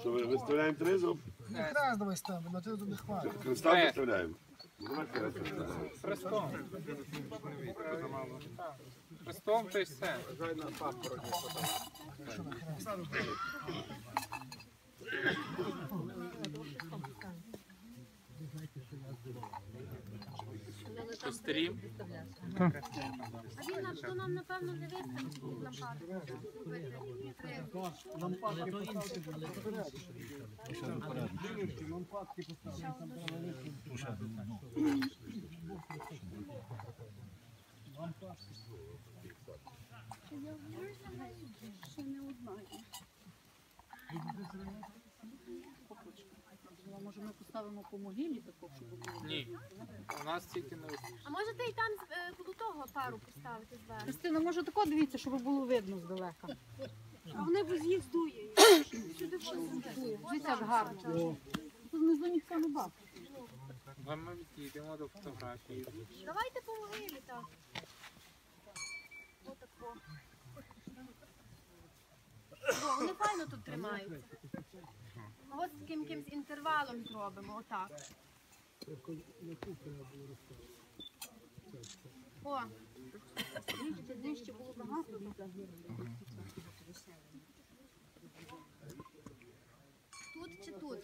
Що ви виставляємо тризуб? Хрест давай ставимо, на ти тут не хватить. Христа виставляємо. Хрестом. Хрестом то й все. Кострім. А нам, напевно, не виставить лампаду. Може ми поставимо по могилі таку, щоб було. Ні. У нас тільки не А можете і там е, коло того пару поставити зверху? Христина, може тако дивіться, щоб було видно здалека. А вони б їх здує. Сюди здує. Дивіться, як гарно. Тут внизу ніхто не бачить. Ми відійдемо до фотографії. Давайте по могилі так. Отако. О, вони файно тут тримаються. От з таким якимсь інтервалом зробимо, отак. О, нижче було багато. тут чи тут?